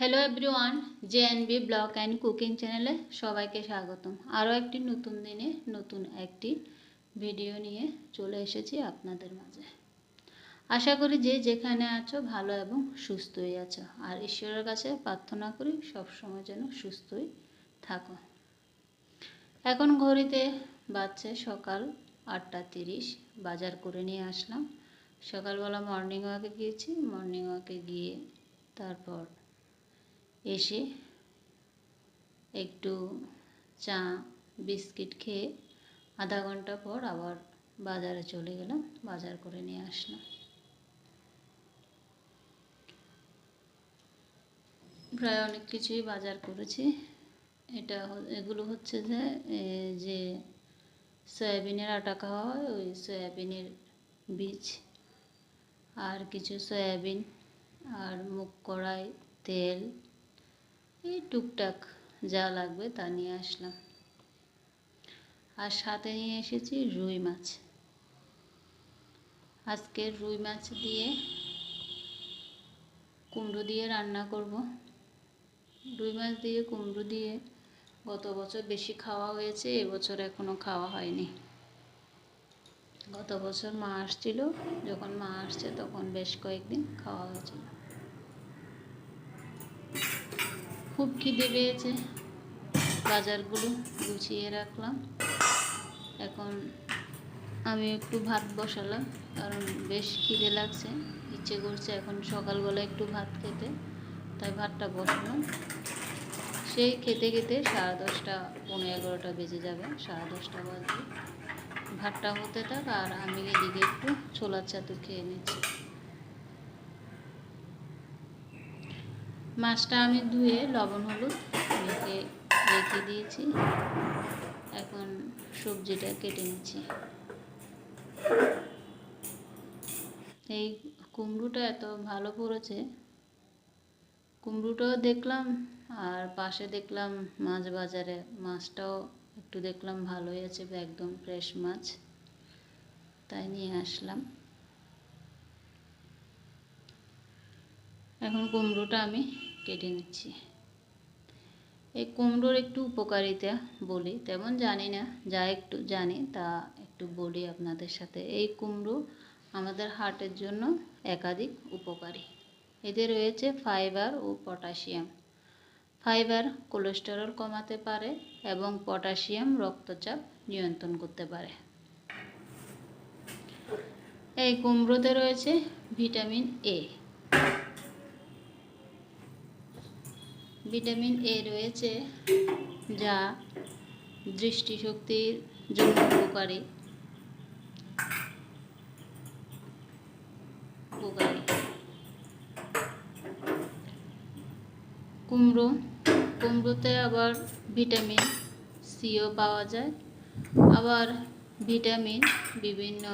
Hello everyone B blog and cooking চ্যানেলে সবাইকে স্বাগতম। আরও একটি নতুন দিনে নতুন একটি ভিডিও নিয়ে চলে এসেছি আপনাদের মাঝে। আশা করি যে যেখানে আছো ভালো এবং সুস্থই আছো। আর ঈশ্বরের কাছে প্রার্থনা করি সবসময় যেন সুস্থই থাকো। এখন ঘড়িতে বাজছে সকাল আটটা তিরিশ, বাজার করে নিয়ে আসলাম। সকালবেলা মর্নিং ওয়াকে গিয়েছি মর্নিং ওয়াকে গিয়ে তারপর এসে একটু চা, বিস্কিট খেয়ে আধা ঘণ্টা পর আবার বাজারে চলে গেলাম, বাজার করে নিয়ে আসলাম। প্রায় অনেক কিছুই বাজার করেছি। এটা এগুলো হচ্ছে যে যে সয়াবিনের আটা খাওয়া হয়, ওই সয়াবিনের বীজ। আর কিছু সয়াবিন, আর মুগ কড়াই, তেল এই টুকটাক যা লাগবে তা নিয়ে আসলাম। আর সাথে নিয়ে এসেছি রুই মাছ। আজকে রুই মাছ দিয়ে কুমড়ো দিয়ে রান্না করব। রুই মাছ দিয়ে কুমড়ো দিয়ে গত বছর বেশি খাওয়া হয়েছে, এবছর এখনও খাওয়া হয়নি। গত বছর মা আসছিল, যখন মা আসছে তখন বেশ কয়েকদিন খাওয়া হয়েছিল। খুব খিদে পেয়েছে। বাজারগুলো গুছিয়ে রাখলাম। এখন আমি একটু ভাত বসালাম, কারণ বেশ খিদে লাগছে, ইচ্ছে করছে এখন সকালবেলা একটু ভাত খেতে, তাই ভাতটা বসালাম। সেই খেতে খেতে সাড়ে দশটা পনেরো এগারোটা বেজে যাবে, সাড়ে দশটা বাজবে। ভাতটা হতে থাক, আর আমি এদিকে একটু ছোলার চাতু খেয়ে নিচ্ছি। মাছটা আমি ধুয়ে লবণ, হলুদ মেখে রেখে দিয়েছি। এখন সবজিটা কেটে নিচ্ছি। এই কুমড়োটা এত ভালো পড়েছে। কুমড়োটাও দেখলাম আর পাশে দেখলাম মাছ বাজারে। মাছটাও একটু দেখলাম ভালোই আছে, একদম ফ্রেশ মাছ। তাই নিয়ে আসলাম। এখন কুমড়োটা আমি কেটে নিচ্ছি। এই কুমড়োর একটু উপকারিতা বলি, তেমন জানি না, যা একটু জানি তা একটু বলি আপনাদের সাথে। এই কুমড়ো আমাদের হার্টের জন্য একাধিক উপকারী। এতে রয়েছে ফাইবার ও পটাশিয়াম। ফাইবার কোলেস্টেরল কমাতে পারে এবং পটাশিয়াম রক্তচাপ নিয়ন্ত্রণ করতে পারে। এই কুমড়োতে রয়েছে ভিটামিন এ। ভিটামিন এ রয়েছে, যা দৃষ্টিশক্তির জন্য উপকারী। উপকারী। কুমড়ো, কুমড়োতে আবার ভিটামিন সিও পাওয়া যায়। আবার ভিটামিন বিভিন্ন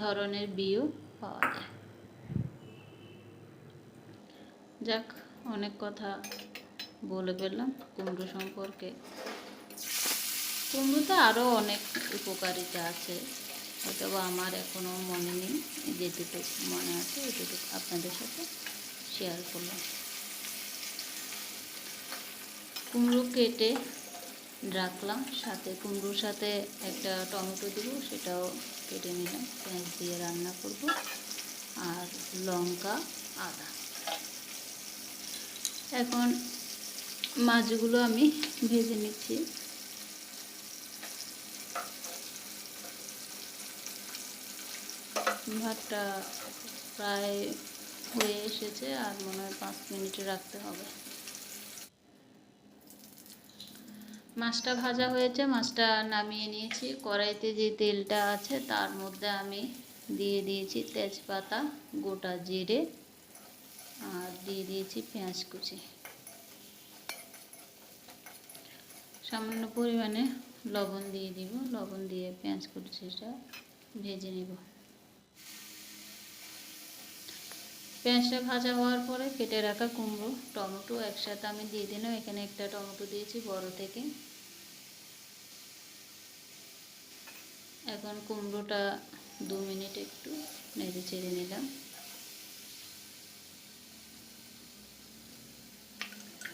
ধরনের বিও পাওয়া যায়। যাক অনেক কথা বলে ফেললাম কুমড়ো সম্পর্কে। কুমড়োতে আরও অনেক উপকারিতা আছে। হয়তো বা আমার এখনও মনে নেই যেটুকু মনে আছে এটুকু আপনাদের সাথে শেয়ার করলাম। কুমড়ো কেটে রাখলাম, সাথে কুমড়োর সাথে একটা টমেটো দিব, সেটাও কেটে নিলাম। পেঁয়াজ দিয়ে রান্না করব। আর লঙ্কা, আদা। এখন মাছগুলো আমি ভেজে নিচ্ছি। ভাতটা প্রায় হয়ে এসেছে আর মনে হয় পাঁচ মিনিট রাখতে হবে। মাছটা ভাজা হয়েছে, মাছটা নামিয়ে নিয়েছি। কড়াইতে যে তেলটা আছে তার মধ্যে আমি দিয়ে দিয়েছি তেজপাতা, গোটা জিরে আর দিয়ে দিয়েছি পেঁয়াজ কুচি। সামান্য পরিমাণে লবণ দিয়ে দিব। লবণ দিয়ে পেঁয়াজ কুচিটা ভেজে নিব। পেঁয়াজটা ভাজা হওয়ার পরে কেটে রাখা কুমড়ো, টমেটো একসাথে আমি দিয়ে দিলাম। এখানে একটা টমেটো দিয়েছি বড় থেকে। এখন কুমড়োটা দু মিনিট একটু নেড়ে চেড়ে নিলাম।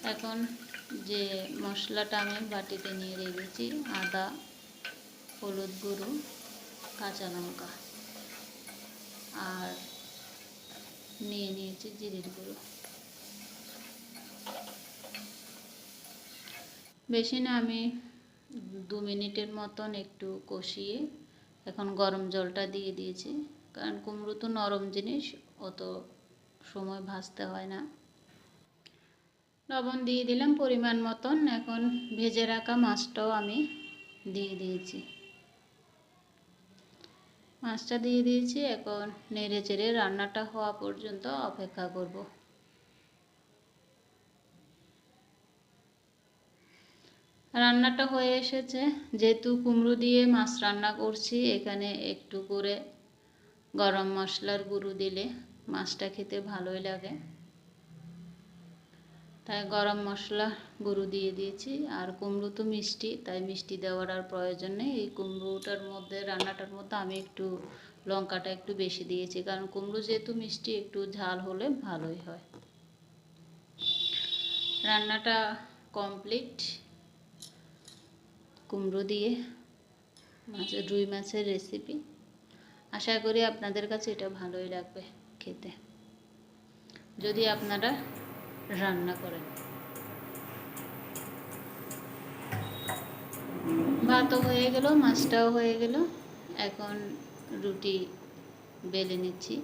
এখন যে মশলাটা আমি বাটিতে নিয়ে রেখেছি, আদা, হলুদ গুঁড়ো, কাঁচা লঙ্কা। আর নিয়ে নিয়েছি জিরের গুঁড়ো। বেশি না, আমি দু মিনিটের মতন একটু কষিয়ে এখন গরম জলটা দিয়ে দিয়েছি। কারণ কুমড়ো তো নরম জিনিস, অত সময় ভাজতে হয় না। লবণ দিয়ে দিলাম পরিমাণ মতন। এখন ভেজে রাখা মাছটাও আমি দিয়ে দিয়েছি। মাছটা দিয়ে দিয়েছি। এখন নেড়ে চেড়ে রান্নাটা হওয়া পর্যন্ত অপেক্ষা করব। রান্নাটা হয়ে এসেছে। যেহেতু কুমড়ো দিয়ে মাছ রান্না করছি, এখানে একটু করে গরম মশলার গুঁড়ো দিলে মাছটা খেতে ভালোই লাগে। গরম মশলা, গুঁড়ো দিয়ে দিয়েছি। আর কুমড়ো তো মিষ্টি, তাই মিষ্টি দেওয়ার আর প্রয়োজন নেই। এই কুমড়োটার মধ্যে, রান্নাটার মধ্যে আমি একটু লঙ্কাটা একটু বেশি দিয়েছি। কারণ কুমড়ো যেহেতু মিষ্টি, একটু ঝাল হলে ভালোই হয়। রান্নাটা কমপ্লিট। কুমড়ো দিয়ে মাছের, রুই মাছের রেসিপি। আশা করি আপনাদের কাছে এটা ভালোই লাগবে খেতে। যদি আপনারা রান্না করেন। ভাতও হয়ে গেল, মাছটাও হয়ে গেল। এখন রুটি বেলে নিচ্ছি।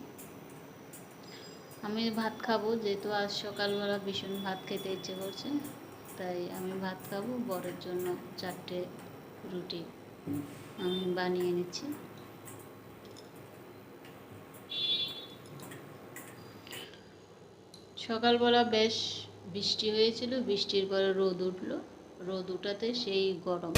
আমি ভাত খাব, যেহেতু আজ সকালবেলা ভীষণ ভাত খেতে ইচ্ছে করছে, তাই আমি ভাত খাব। বরের জন্য চারটে রুটি আমি বানিয়ে নিচ্ছি। সকালবেলা বেশ বৃষ্টি হয়েছিল বৃষ্টির পরে রোদ উঠল। রোদ উঠাতে সেই গরম।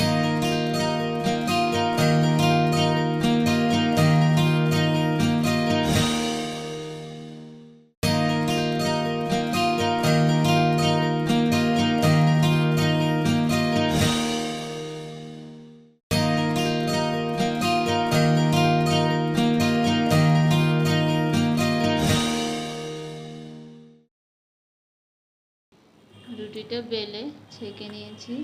রুটিটা বেলে ছেঁকে নিয়েছি।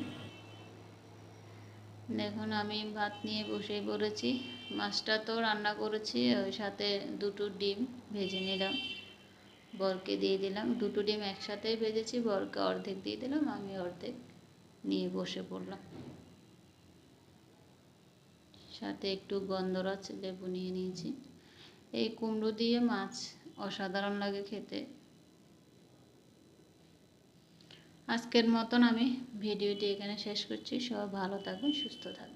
দেখুন, আমি ভাত নিয়ে বসে পড়েছি। মাছটা তো রান্না করেছি, ওই সাথে দুটো ডিম ভেজে নিলাম। বরকে দিয়ে দিলাম। দুটো ডিম একসাথে ভেজেছি, বরকে অর্ধেক দিয়ে দিলাম, আমি অর্ধেক নিয়ে বসে পড়লাম। সাথে একটু গন্ধরাজ লেবু নিয়ে নিয়েছি। এই কুমড়ো দিয়ে মাছ অসাধারণ লাগে খেতে। আজকের মতন আমি ভিডিওটি এখানে শেষ করছি। সবাই ভালো থাকবেন সুস্থ থাকবেন